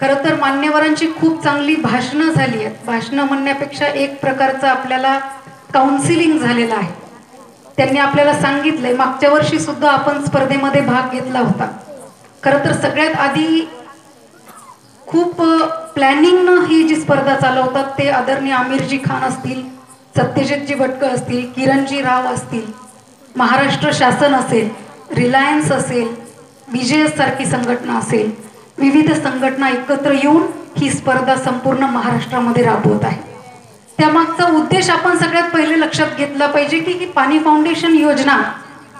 खरं तर मान्यवरांची खूप चांगली भाषणं झाली आहेत. भाषणं म्हणण्यापेक्षा एक प्रकारचं आपल्याला काउन्सिलिंग झालेलं आहे. त्यांनी आपल्याला सांगितलंय मागच्या वर्षी सुद्धा आपण स्पर्धेमध्ये भाग घेतला होता. खरं तर सगळ्यात आधी खूप प्लॅनिंगनं ही जी स्पर्धा चालवतात ते आदरणीय आमिरजी खान असतील सत्यजितजी भटकर असतील किरणजी राव असतील महाराष्ट्र शासन असेल रिलायन्स असेल विजय सारखी संघटना असेल विविध संघटना एकत्र येऊन ही स्पर्धा संपूर्ण महाराष्ट्रामध्ये राबवत आहे. त्यामागचा उद्देश आपण सगळ्यात पहिले लक्षात घेतला पाहिजे की ही पाणी फाउंडेशन योजना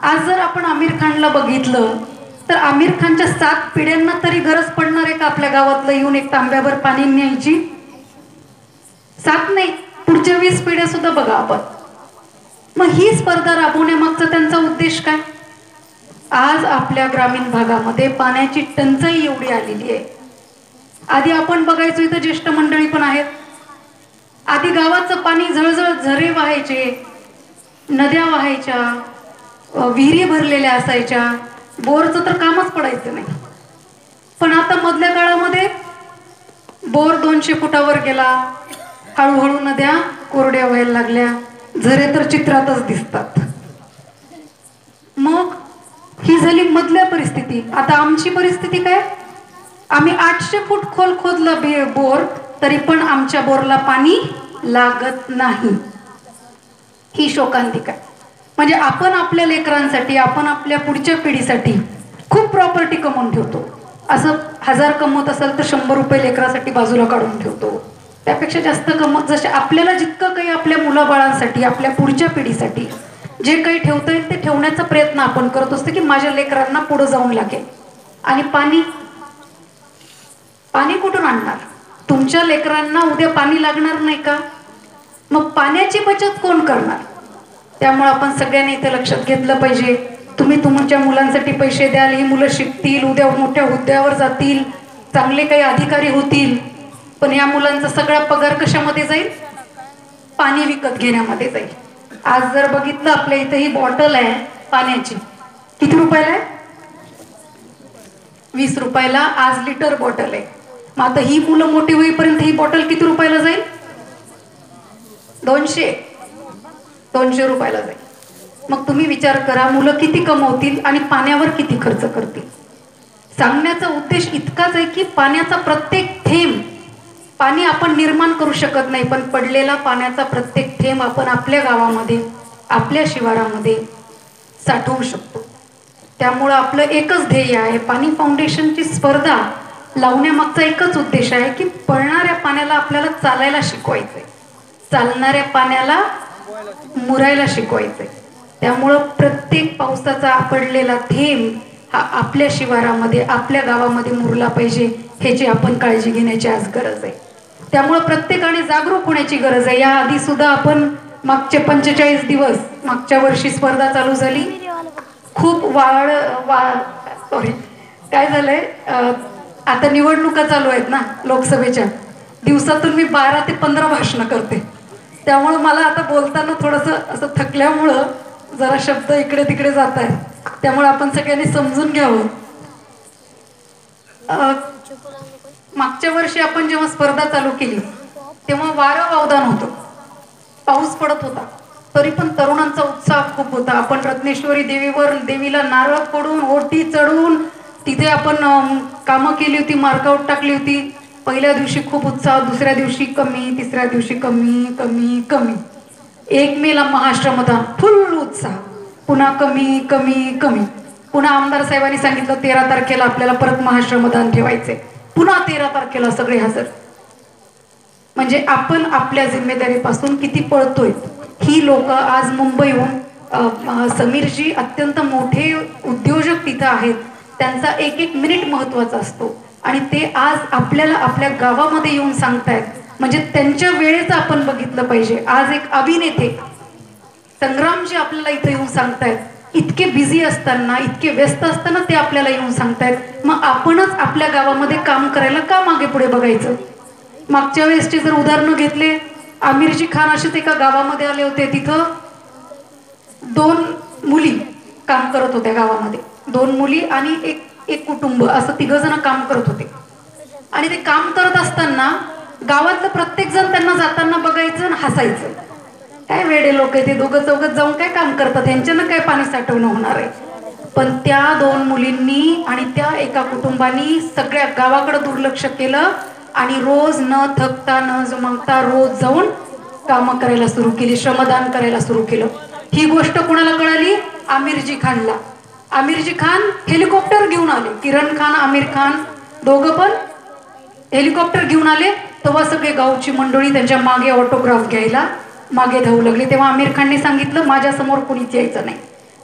आज जर आपण आमिर खानला बघितलं तर आमिर खानच्या सात पिढ्यांना तरी गरज पडणार आहे का आपल्या गावातलं येऊन एक तांब्यावर पाणी न्यायची? सात नाही पुढच्या वीस पिढ्या सुद्धा बघा आपण. मग ही स्पर्धा राबवण्यामागचा त्यांचा उद्देश काय? आज आपल्या ग्रामीण भागामध्ये पाण्याची टंचाई एवढी आलेली आहे. आधी आपण बघायचो इथं ज्येष्ठ मंडळी पण आहेत. आधी गावाचं पाणी झळझळ झरे वाहायचे नद्या वाहायच्या विहिरी भरलेल्या असायच्या. बोरचं तर कामच पडायचं नाही. पण आता मधल्या काळामध्ये बोर दोनशे फुटावर गेला. हळूहळू नद्या कोरड्या व्हायला लागल्या. झरे तर चित्रातच दिसतात मग ही झाली मधल्या परिस्थिती. आता आमची परिस्थिती काय? आम्ही आठशे फूट खोल खोदलं बे बोर तरी पण आमच्या बोरला पाणी लागत नाही. ही शोकांतिका. म्हणजे आपण आपल्या लेकरांसाठी आपण आपल्या पुढच्या पिढीसाठी खूप प्रॉपर्टी कमवून ठेवतो. असं हजार कमवत असेल तर शंभर रुपये लेकरासाठी बाजूला काढून ठेवतो. त्यापेक्षा जास्त कमवत जसे आपल्याला जितकं काही आपल्या मुलाबाळांसाठी आपल्या पुढच्या पिढीसाठी जे काही ठेवता येईल ते ठेवण्याचा प्रयत्न आपण करत असतो की माझ्या लेकरांना पुढे जाऊन लागेल. आणि पाणी पाणी कुठून आणणार? तुमच्या लेकरांना उद्या पाणी लागणार नाही का? मग पाण्याची बचत कोण करणार? त्यामुळे आपण सगळ्यांनी इथे लक्षात घेतलं पाहिजे. तुम्ही तुमच्या मुलांसाठी पैसे द्याल ही मुलं शिकतील उद्या मोठ्या हुद्द्यावर जातील चांगले काही अधिकारी होतील. पण या मुलांचा सगळा पगार कशामध्ये जाईल? पाणी विकत घेण्यामध्ये जाईल. आज जर बघितलं आपल्या इथे ही बॉटल आहे पाण्याची. किती रुपयाला आहे? वीस रुपयाला आज लिटर बॉटल आहे. मग आता ही मुलं मोठी होईपर्यंत ही बॉटल किती रुपयाला जाईल? दोनशे. दोनशे रुपयाला जाईल. मग तुम्ही विचार करा मुलं किती कमवतील आणि पाण्यावर किती खर्च करतील? सांगण्याचा उद्देश इतकाच आहे की पाण्याचा प्रत्येक थेंब पाणी आपण निर्माण करू शकत नाही पण पडलेला पाण्याचा प्रत्येक थेंब आपण आपल्या गावामध्ये आपल्या शिवारामध्ये साठवू शकतो. त्यामुळं आपलं एकच ध्येय आहे पाणी फाउंडेशनची स्पर्धा लावण्यामागचा एकच उद्देश आहे की पळणाऱ्या पाण्याला आपल्याला चालायला शिकवायचंय. चालणाऱ्या पाण्याला मुरायला शिकवायचंय. त्यामुळं प्रत्येक पावसाचा पडलेला थेंब हा आपल्या शिवारामध्ये आपल्या गावामध्ये मुरला पाहिजे ह्याची आपण काळजी घेण्याची आज गरज आहे. त्यामुळं प्रत्येकाने जागरूक होण्याची गरज आहे. या आधी सुद्धा आपण मागचे पंचेचाळीस दिवस मागच्या वर्षी स्पर्धा चालू झाली. खूप वाळ वा सॉरी काय झालंय? आता निवडणुका चालू आहेत ना लोकसभेच्या. दिवसातून मी बारा ते पंधरा भाषणं करते. त्यामुळं मला आता बोलताना थोडंसं असं थकल्यामुळं जरा शब्द इकडे तिकडे जात आहेत. त्यामुळे आपण सगळ्यांनी समजून घ्यावं. मागच्या वर्षी आपण जेव्हा स्पर्धा चालू केली तेव्हा वारं वावदान होतं. पाऊस पडत होता. तरी पण तरुणांचा उत्साह खूप होता. आपण रत्नेश्वरी देवीवर देवीला नारळ फोडून ओटी चढवून तिथे आपण कामं केली होती मार्कआउट टाकली होती. पहिल्या दिवशी खूप उत्साह दुसऱ्या दिवशी कमी तिसऱ्या दिवशी कमी कमी कमी. एक मेला महाश्रमदान फुल उत्साह. पुन्हा कमी कमी कमी. पुन्हा आमदार साहेबांनी सांगितलं तेरा तारखेला आपल्याला परत महाश्रमदान ठेवायचे पुन्हा तेरा तारखेला सगळे हजर. म्हणजे आपण आपल्या जिम्मेदारीपासून किती पळतोय ही लोक आज मुंबईहून समीरजी अत्यंत मोठे उद्योजक तिथं आहेत. त्यांचा एक एक मिनिट महत्त्वाचा असतो. आणि ते आज आपल्याला आपल्या गावामध्ये येऊन सांगतायत. म्हणजे त्यांच्या वेळेचं आपण बघितलं पाहिजे. आज एक अभिनेते संग्रामजी आपल्याला इथं येऊन सांगतायत. इतके बिझी असताना इतके व्यस्त असताना ते आपल्याला येऊन सांगतायत. मग आपणच आपल्या गावामध्ये काम करायला का मागे पुढे बघायचं? मागच्या वेळेसचे जर उदाहरणं घेतले आमिरजी खान असेच एका गावामध्ये आले होते. तिथं दोन मुली काम करत होत्या गावामध्ये. दोन मुली आणि एक एक कुटुंब असं तिघ जण काम करत होते. आणि ते काम करत असताना गावातलं प्रत्येक जण त्यांना जाताना बघायचं आणि हसायचं. काय वेडे लोक आहे ते दोघं चौघ जाऊन काय काम करतात? यांच्यानं काय पाणी साठवणं होणार आहे? पण त्या दोन मुलींनी आणि त्या एका कुटुंबानी सगळ्या गावाकडे दुर्लक्ष केलं आणि रोज न थकता न जमता रोज जाऊन कामं करायला सुरू केली श्रमदान करायला सुरू केलं. ही गोष्ट कुणाला कळाली? आमिरजी खानला. आमिरजी खान हेलिकॉप्टर घेऊन आले. किरण खान आमिर खान दोघं पण हेलिकॉप्टर घेऊन आले. तेव्हा सगळे गावची मंडळी त्यांच्या मागे ऑटोग्राफ घ्यायला मागे धावू लागले. तेव्हा आमिर खानने सांगितलं माझ्यासमोर कुणीच यायचं नाही.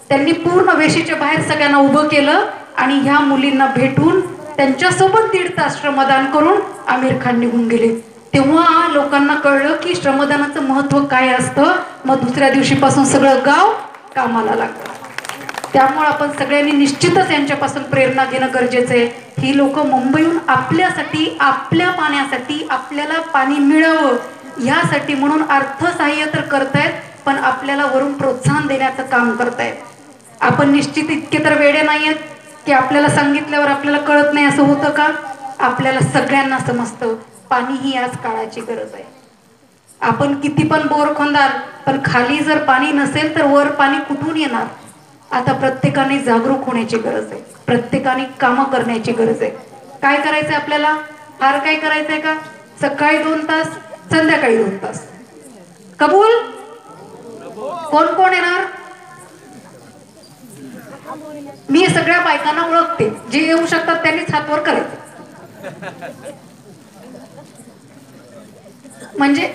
त्यांनी पूर्ण वेशीच्या बाहेर सगळ्यांना उभं केलं आणि ह्या मुलींना भेटून त्यांच्यासोबत दीड तास श्रमदान करून आमिर खान निघून गेले. तेव्हा लोकांना कळलं की श्रमदानाचं महत्त्व काय असतं? मग दुसऱ्या दिवशीपासून सगळं गाव कामाला लागलं. त्यामुळे आपण सगळ्यांनी निश्चितच यांच्यापासून प्रेरणा घेणं गरजेचं आहे. ही लोक मुंबईहून आपल्यासाठी आपल्या पाण्यासाठी आपल्याला पाणी मिळावं. ह्यासाठी म्हणून अर्थसहाय्य तर करतायत पण आपल्याला वरून प्रोत्साहन देण्याचं काम करतायत. आपण निश्चित इतके तर वेडे नाही आहेत की आपल्याला सांगितल्यावर आपल्याला कळत नाही असं होतं का? आपल्याला सगळ्यांना समजतं. पाणी ही आज काळाची गरज आहे. आपण किती पण बोर खोंदाल पण खाली जर पाणी नसेल तर वर पाणी कुठून येणार? आता प्रत्येकाने जागरूक होण्याची गरज आहे. प्रत्येकाने कामं करण्याची गरज आहे. काय करायचंय आपल्याला? फार काय करायचंय का? सकाळी दोन तास संध्याकाळी दोन तास. कबूल? कोण कोण येणार? मी सगळ्या बायकांना ओळखते. जे येऊ शकतात त्यांनीच हातवर करायचं. म्हणजे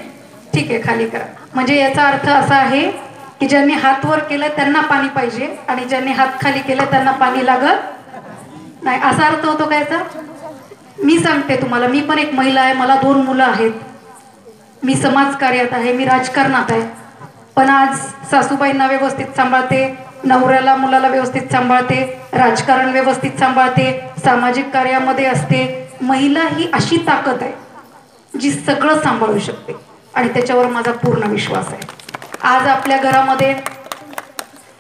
ठीक आहे खाली करा. म्हणजे याचा अर्थ असा आहे की ज्यांनी हात वर केलं त्यांना पाणी पाहिजे आणि ज्यांनी हात खाली केलं त्यांना पाणी लागत नाही. असा अर्थ होतो का याचा? मी सांगते तुम्हाला. मी पण एक महिला आहे. मला दोन मुलं आहेत. मी समाजकार्यात आहे मी राजकारणात आहे. पण आज सासूबाईंना व्यवस्थित सांभाळते नवऱ्याला मुलाला व्यवस्थित सांभाळते राजकारण व्यवस्थित सांभाळते सामाजिक कार्यामध्ये असते. महिला ही अशी ताकद आहे जी सगळं सांभाळू शकते. आणि त्याच्यावर माझा पूर्ण विश्वास आहे. आज आपल्या घरामध्ये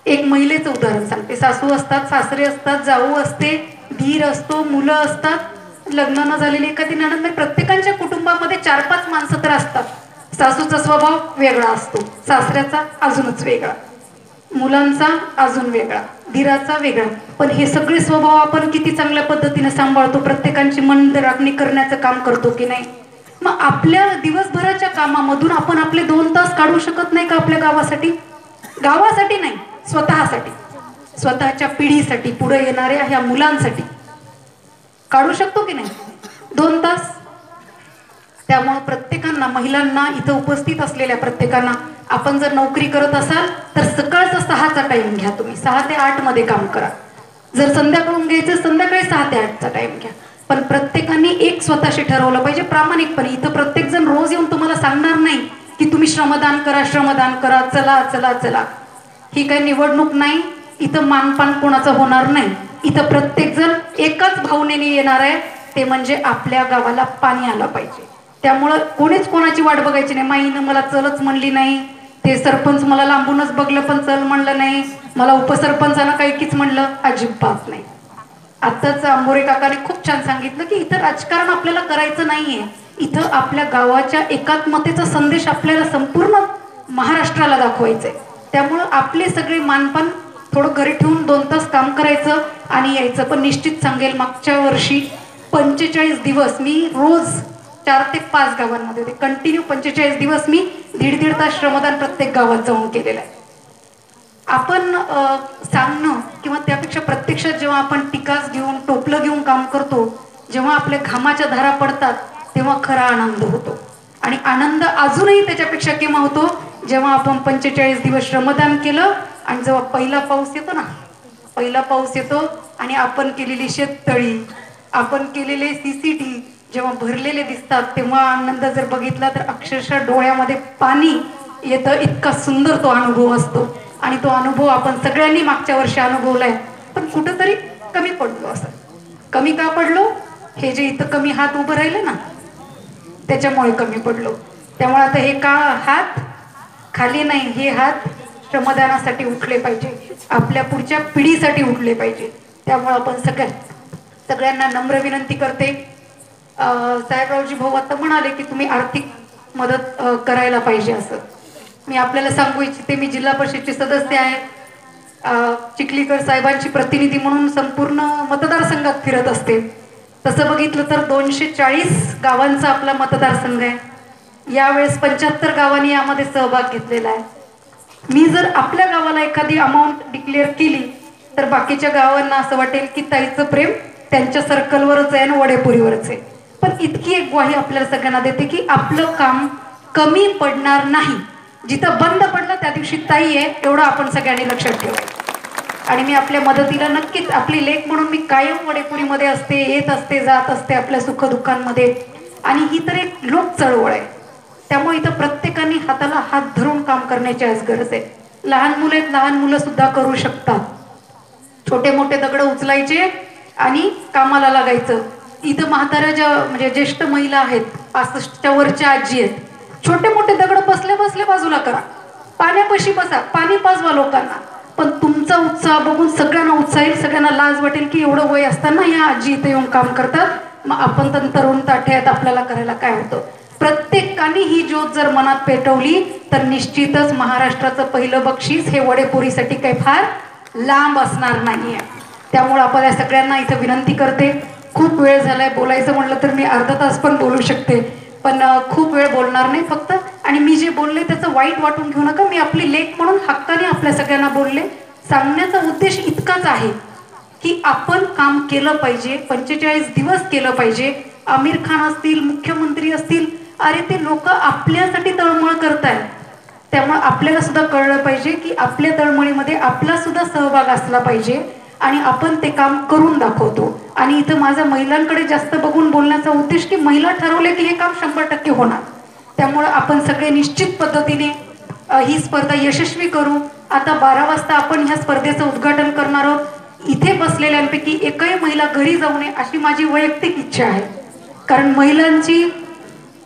एक महिलेचं उदाहरण सांगते. सासू असतात सासरे असतात जाऊ असते धीर असतो मुलं असतात. लग्न न झालेली एखादी नणंद प्रत्येकांच्या कुटुंबामध्ये चार पाच माणसं तर असतात. सासूचा स्वभाव वेगळा असतो. सासऱ्याचा अजूनच वेगळा. मुलांचा अजून वेगळा. धीराचा वेगळा. पण हे सगळे स्वभाव आपण किती चांगल्या पद्धतीने सांभाळतो प्रत्येकांची मन राखणी करण्याचं काम करतो की नाही? मग आपल्या दिवसभराच्या कामामधून आपण आपले दोन तास काढू शकत नाही का आपल्या गावासाठी? गावासाठी नाही स्वतःसाठी. स्वतःच्या पिढीसाठी पुढे येणाऱ्या ह्या मुलांसाठी. काढू शकतो की नाही? दोन तास. त्यामुळं प्रत्येकांना महिलांना इथं उपस्थित असलेल्या प्रत्येकांना आपण जर नोकरी करत असाल तर सकाळचा सहाचा टाइम घ्या तुम्ही. सहा ते आठमध्ये काम करा. जर संध्याकाळून घ्यायचं संध्याकाळी सहा ते आठचा टाइम घ्या. पण प्रत्येकाने एक स्वतःशी ठरवलं पाहिजे प्रामाणिकपणे. इथं प्रत्येक जण रोज येऊन तुम्हाला सांगणार नाही की तुम्ही श्रमदान करा श्रमदान करा चला चला चला. ही काही निवडणूक नाही. इथं मानपान कोणाचं होणार नाही. इथं प्रत्येक जण एकाच भावनेने येणार आहे ते म्हणजे आपल्या गावाला पाणी आलं पाहिजे. त्यामुळं कोणीच कोणाची वाट बघायची नाही. माईनं मला चलच म्हणली नाही. ते सरपंच मला लांबूनच बघलं पण चल म्हणलं नाही. मला उपसरपंचानं काही कीच म्हणलं अजिबात नाही. आत्ताच आंबोरे काकाने खूप छान सांगितलं की इथं राजकारण आपल्याला करायचं नाहीये. इथं आपल्या गावाच्या एकात्मतेचा संदेश आपल्याला संपूर्ण महाराष्ट्राला दाखवायचंय. त्यामुळं आपले सगळे मानपान थोडं घरी ठेवून दोन तास काम करायचं. आणि यायचं पण निश्चित सांगेल मागच्या वर्षी पंचेचाळीस दिवस मी रोज चार ते पाच गावांमध्ये होते. कंटिन्यू पंचेचाळीस दिवस मी दीड दीड तास श्रमदान प्रत्येक गावात जाऊन केलेलं आहे. आपण सांगणं किंवा त्यापेक्षा प्रत्यक्षात जेव्हा आपण टिकास घेऊन टोपलं घेऊन काम करतो जेव्हा आपल्या घामाच्या धारा पडतात तेव्हा खरा आनंद होतो. आणि आनंद अजूनही त्याच्यापेक्षा केव्हा होतो? जेव्हा आपण पंचेचाळीस दिवस श्रमदान केलं आणि जेव्हा पहिला पाऊस येतो ना पहिला पाऊस येतो आणि आपण केलेली शेततळी आपण केलेले सीसीटी जेव्हा भरलेले दिसतात तेव्हा आनंद जर बघितला तर अक्षरशः डोळ्यामध्ये पाणी येतं. इतका सुंदर तो अनुभव असतो. आणि तो अनुभव आपण सगळ्यांनी मागच्या वर्षी अनुभवलाय. पण कुठंतरी कमी पडलो असं. कमी का पडलो? हे जे इथं कमी हात उभं राहिले ना त्याच्यामुळे कमी पडलो. त्यामुळे आता हे का हात? खाली नाही हे हात श्रमदानासाठी उठले पाहिजे. आपल्या पुढच्या पिढीसाठी उठले पाहिजे. त्यामुळे आपण सगळ्या सगळ्यांना नम्र विनंती करते. साहेबरावजी भाऊ आता म्हणाले की तुम्ही आर्थिक मदत करायला पाहिजे असं. मी आपल्याला सांगू इच्छिते मी जिल्हा परिषदचे सदस्य आहे. चिखलीकर साहेबांची प्रतिनिधी म्हणून संपूर्ण मतदारसंघात फिरत असते. तसं बघितलं तर दोनशे चाळीस गावांचा आपला मतदारसंघ आहे. यावेळेस पंच्याहत्तर गावांनी यामध्ये सहभाग घेतलेला आहे. मी जर आपल्या गावाला एखादी अमाऊंट डिक्लेअर केली तर बाकीच्या गावांना असं वाटेल की ताईचं प्रेम त्यांच्या सर्कलवरच आहे आणि वडेपुरीवरच आहे. पण इतकी एक ग्वाही आपल्याला सगळ्यांना देते की आपलं काम कमी पडणार नाही. जिथं बंद पडलं त्या दिवशी ताई आहे एवढं आपण सगळ्यांनी लक्षात ठेवायचं आणि मी आपल्या मदतीला नक्कीच आपली लेख म्हणून मी कायम वडेपुरीमध्ये असते येत असते जात असते आपल्या सुखदुःखांमध्ये. आणि ही तर एक लोक चळवळ आहे. त्यामुळे इथं प्रत्येकाने हाताला हात धरून काम करण्याची आज गरज आहे. लहान मुले लहान मुलं सुद्धा करू शकतात. छोटे मोठे दगड उचलायचे आणि कामाला लागायचं. इथं म्हाताऱ्या ज्या म्हणजे ज्येष्ठ महिला आहेत पासष्टच्या वरच्या आजी आहेत छोटे मोठे दगड बसले बसले बाजूला करा. पाण्यापाशी बसा पाणी पाजवा लोकांना. पण तुमचा उत्साह बघून सगळ्यांना उत्साह येईल सगळ्यांना लाज वाटेल की एवढं वय असताना या आजी इथे येऊन काम करतात. मग आपण तर तरुण ताठे आहेत आपल्याला करायला काय होतं? प्रत्येकाने ही ज्योत जर मनात पेटवली तर निश्चितच महाराष्ट्राचं पहिलं बक्षीस हे वडेपोरीसाठी काही फार लांब असणार नाही त्यामुळे आपण या सगळ्यांना इथं विनंती करते. खूप वेळ झालाय बोलायचं म्हणलं तर मी अर्धा तास पण बोलू शकते. पण खूप वेळ बोलणार नाही फक्त. आणि मी जे बोलले त्याचं वाईट वाटून घेऊ नका. मी आपली लेख म्हणून हक्काने आपल्या सगळ्यांना बोलले. सांगण्याचा उद्देश इतकाच आहे की आपण काम केलं पाहिजे पंचेचाळीस दिवस केलं पाहिजे. आमिर खान असतील मुख्यमंत्री असतील अरे ते लोक आपल्यासाठी तळमळ करतायत. त्यामुळे आपल्याला सुद्धा कळलं पाहिजे की आपल्या तळमळीमध्ये आपला सुद्धा सहभाग असला पाहिजे आणि आपण ते काम करून दाखवतो. आणि इथं माझा महिलांकडे जास्त बघून बोलण्याचा उद्देश की महिला ठरवले की हे काम शंभर टक्के होणार. त्यामुळं आपण सगळे निश्चित पद्धतीने ही स्पर्धा यशस्वी करू. आता बारा वाजता आपण ह्या स्पर्धेचं उद्घाटन करणार आहोत. इथे बसलेल्यांपैकी एकही महिला घरी जाऊ नये अशी माझी वैयक्तिक इच्छा आहे. कारण महिलांची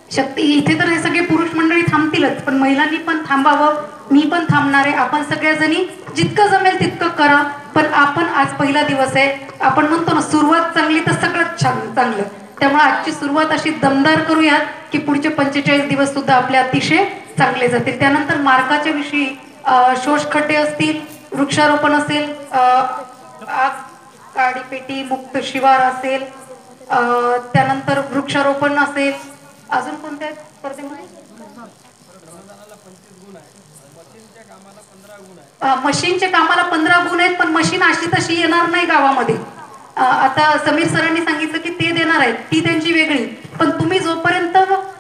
शक्ती इथे तर हे सगळे पुरुष मंडळी थांबतीलच पण महिलांनी पण थांबावं मी पण थांबणार आहे आपण सगळ्याजणी जितकं जमेल तितकं करा पण आपण आज पहिला दिवस आहे आपण म्हणतो ना सुरुवात चांगली तर सगळंच छान चांगलं. त्यामुळे आजची सुरुवात अशी दमदार करूयात की पुढचे पंचेचाळीस दिवस सुद्धा आपले अतिशय चांगले जातील. त्यानंतर मार्गाच्या विषयी अं, शोषखड्डे असतील वृक्षारोपण असेल अं, काडीपेटी मुक्त शिवार असेल अं, त्यानंतर वृक्षारोपण असेल अजून कोणत्या आहेत स्पर्धेमध्ये मशीनच्या कामाला पंधरा गुण आहेत पण मशीन अशी तशी येणार नाही गावामध्ये. आता समीर सरांनी सांगितलं की ते देणार आहेत ती त्यांची वेगळी. पण तुम्ही जोपर्यंत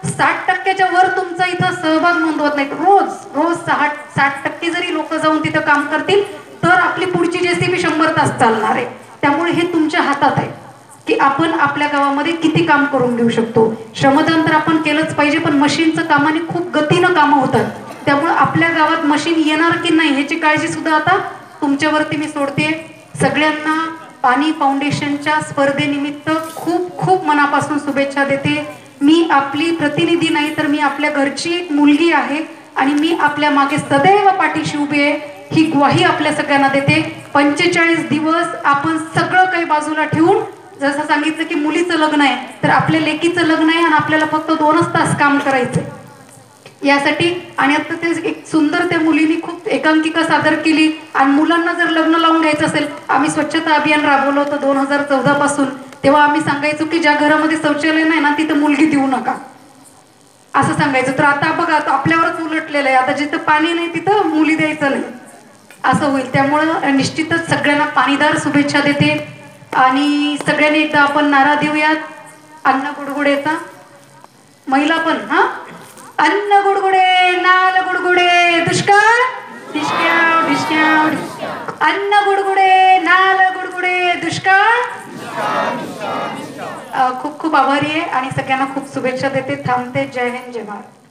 साठ टक्क्याच्या वर तुमचा इथं सहभाग नोंदवत नाही रोज रोज सहा साठ टक्के जरी लोक जाऊन तिथं काम करतील तर आपली पुढची जेसीबी शंभर तास चालणार आहे. त्यामुळे हे तुमच्या हातात आहे. की आपण आपल्या गावामध्ये किती काम करून घेऊ शकतो? श्रमदान तर आपण केलंच पाहिजे पण मशीनचं कामाने खूप गतीनं कामं होतात. त्यामुळे आपल्या गावात मशीन येणार की नाही ह्याची काळजी सुद्धा आता तुमच्यावरती मी सोडते सगळ्यांना पाणी फाउंडेशनच्या स्पर्धेनिमित्त खूप खूप मनापासून शुभेच्छा देते. मी आपली प्रतिनिधी नाही तर मी आपल्या घरची एक मुलगी आहे आणि मी आपल्या मागे सदैव पाठीशी उभी आहे. ही ग्वाही आपल्या सगळ्यांना देते. पंचेचाळीस दिवस आपण सगळं काही बाजूला ठेवून जसं सांगितलं की मुलीचं लग्न आहे तर आपल्या लेकीचं लग्न आहे आणि आपल्याला फक्त दोनच तास काम करायचं. यासाठी आणि आता ते एक सुंदर त्या मुलीने खूप एकांकिका सादर केली आणि मुलांना जर लग्न लावून घ्यायचं असेल आम्ही स्वच्छता अभियान राबवलं होतं दोन हजार चौदा पासून. तेव्हा आम्ही सांगायचो की ज्या घरामध्ये शौचालय नाही ना तिथं मुलगी देऊ नका. असं सांगायचं. तर आता बघा आता आपल्यावरच उलटलेलं आहे. आता जिथं पाणी नाही तिथं मुली द्यायचं नाही. असं होईल. त्यामुळं निश्चितच सगळ्यांना पाणीदार शुभेच्छा देते. आणि सगळ्यांनी एकदा आपण नारा देऊयात. अन्न गुडगुडेचा. महिला पण हा? अन्न गुडगुडे नाल गुडगुडे. दुष्काळ? डिशक्याव डिशक्याव अन्न गुडगुडे नाल गुडगुडे. दुष्काळ? खूप खूप आभारी आहे आणि सगळ्यांना खूप शुभेच्छा देते. थांबते. जय हिंद जय भारत.